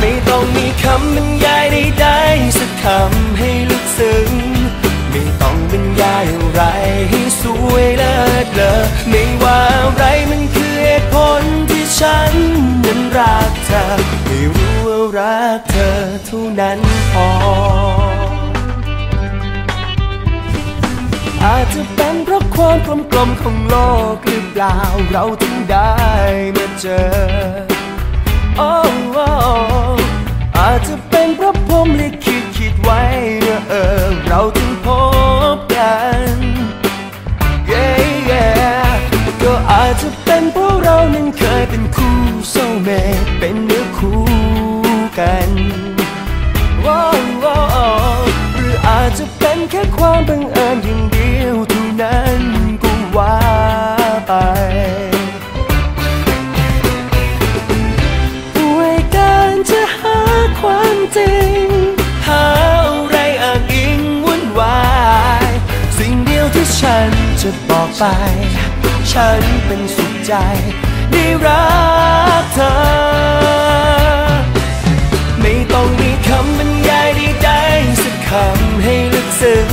ไม่ต้องมีคำบรรยายใดๆสักคำให้ลึกซึ้ง ไม่ต้องบรรยายอะไรให้สวยเลิศเลอไม่ว่าอะไรมันคือเหตุผลที่ฉันนั้นรักเธอไม่รู้ว่ารักเธอเท่านั้นพอ อาจจะเป็นเพราะความกลมกลมของโลกหรือเปล่าเราถึงได้มาเจอ โอ้ออาจจะเป็นเพราะผมลิขิตคิดไว้ว่าเออเราถึงพบกัน yeah, yeah ก็อาจจะเป็นเพราะเรานั้นเคยเป็นคู่โซเมเป็นเนื้อคู่กันว้าวหรืออาจจะเป็นแค่ความบังเอิญอย่างเดียวเท่านั้น ไป ฉันเป็นสุขใจได้รักเธอ ไม่ต้องมีคำบรรยายใดๆสักคำให้ลึกซึ้ง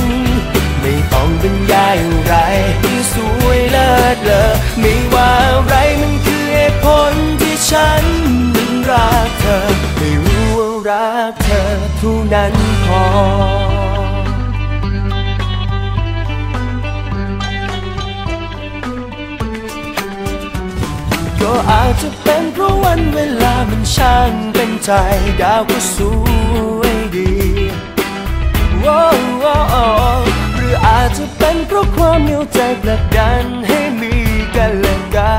ไม่ต้องบรรยายอะไรที่สวยเลิศเลอไม่ว่าอะไรมันคือเหตุผลที่ฉันนั้นรักเธอ ไม่รู้ว่ารักเธอเท่านั้นพอ ก็อาจจะเป็นเพราะวันเวลามันช่างเป็นใจ ดาวก็สวยดีหรืออาจจะเป็นเพราะความเหนียวใจผลักดันให้มีกันและกั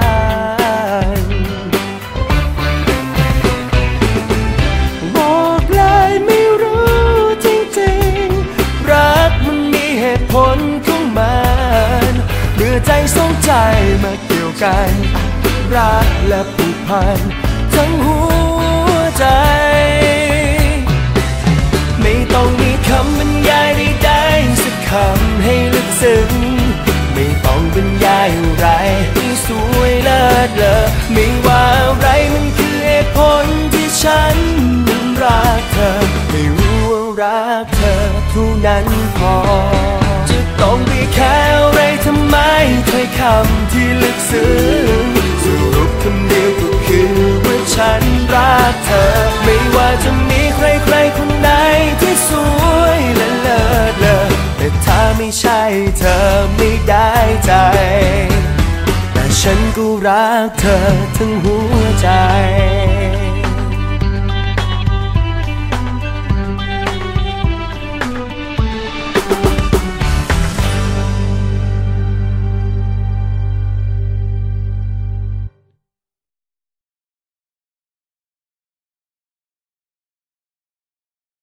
นบอกเลยไม่รู้จริงๆ รักมันมีเหตุผลของมันเมื่อใจสองใจมาเกี่ยวกัน รักและผูกพันทั้งหัวใจ ไม่ต้องมีคำบรรยายใดๆสักคำให้ลึกซึ้ง ไม่ต้องบรรยายอะไรที่สวยเลิศเลอไม่ว่าอะไรมันคือเหตุผลที่ฉันนั้นรักเธอไม่รู้ว่ารักเธอเท่านั้นพอ จะต้องมีแค่อะไรทำไมถ้อยคำที่ลึกซึ้ง เธอ ไม่ว่าจะมีใครใครๆคนไหนที่สวยและเลิศเลอแต่ถ้าไม่ใช่เธอไม่ได้ใจ แต่ฉันก็รักเธอทั้งหัวใจ